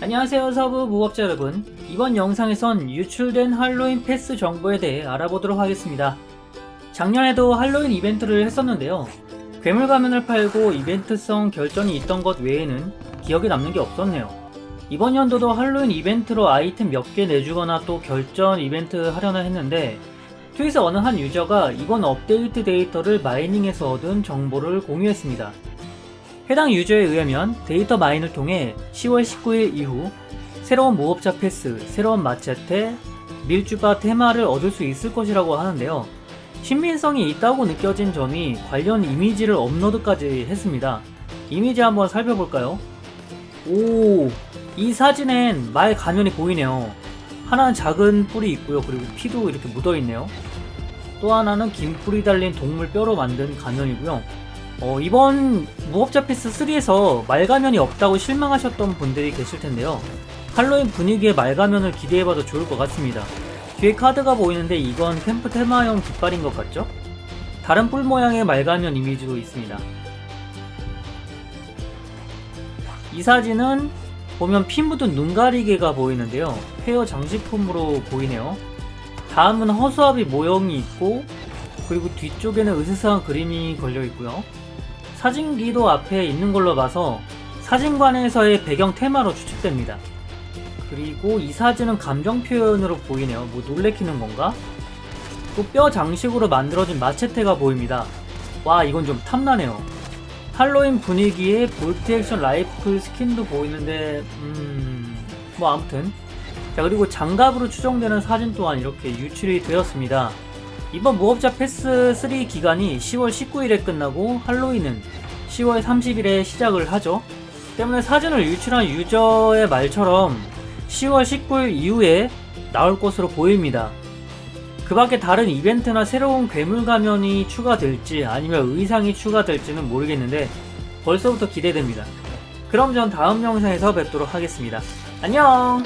안녕하세요 서브 무법자 여러분. 이번 영상에선 유출된 할로윈 패스 정보에 대해 알아보도록 하겠습니다. 작년에도 할로윈 이벤트를 했었는데요. 괴물 가면을 팔고 이벤트성 결전이 있던 것 외에는 기억에 남는 게 없었네요. 이번 연도도 할로윈 이벤트로 아이템 몇 개 내주거나 또 결전 이벤트 하려나 했는데 트윗에 어느 한 유저가 이번 업데이트 데이터를 마이닝해서 얻은 정보를 공유했습니다 해당 유저에 의하면 데이터 마인을 통해 10월 19일 이후 새로운 모업자 패스, 새로운 마체테, 밀주바 테마를 얻을 수 있을 것이라고 하는데요. 신빙성이 있다고 느껴진 점이 관련 이미지를 업로드까지 했습니다. 이미지 한번 살펴볼까요? 오, 이 사진엔 말 가면이 보이네요. 하나는 작은 뿔이 있고요. 그리고 피도 이렇게 묻어 있네요. 또 하나는 긴 뿔이 달린 동물 뼈로 만든 가면이고요. 어, 이번 무법자 패스 3에서 말가면이 없다고 실망하셨던 분들이 계실 텐데요. 할로윈 분위기의 말가면을 기대해봐도 좋을 것 같습니다. 뒤에 카드가 보이는데 이건 캠프 테마용 깃발인 것 같죠? 다른 뿔 모양의 말가면 이미지도 있습니다. 이 사진은 보면 피 묻은 눈 가리개가 보이는데요. 헤어 장식품으로 보이네요. 다음은 허수아비 모형이 있고 그리고 뒤쪽에는 으스스한 그림이 걸려 있고요. 사진기도 앞에 있는 걸로 봐서 사진관에서의 배경 테마로 추측됩니다. 그리고 이 사진은 감정 표현으로 보이네요. 뭐 놀래키는 건가? 또 뼈 장식으로 만들어진 마체테가 보입니다. 와 이건 좀 탐나네요. 할로윈 분위기에 볼트 액션 라이플 스킨도 보이는데 음 뭐 아무튼 자 그리고 장갑으로 추정되는 사진 또한 이렇게 유출이 되었습니다. 이번 무법자 패스 3 기간이 10월 19일에 끝나고 할로윈은 10월 30일에 시작을 하죠. 때문에 사진을 유출한 유저의 말처럼 10월 19일 이후에 나올 것으로 보입니다. 그 밖에 다른 이벤트나 새로운 괴물 가면이 추가될지 아니면 의상이 추가될지는 모르겠는데 벌써부터 기대됩니다. 그럼 전 다음 영상에서 뵙도록 하겠습니다. 안녕!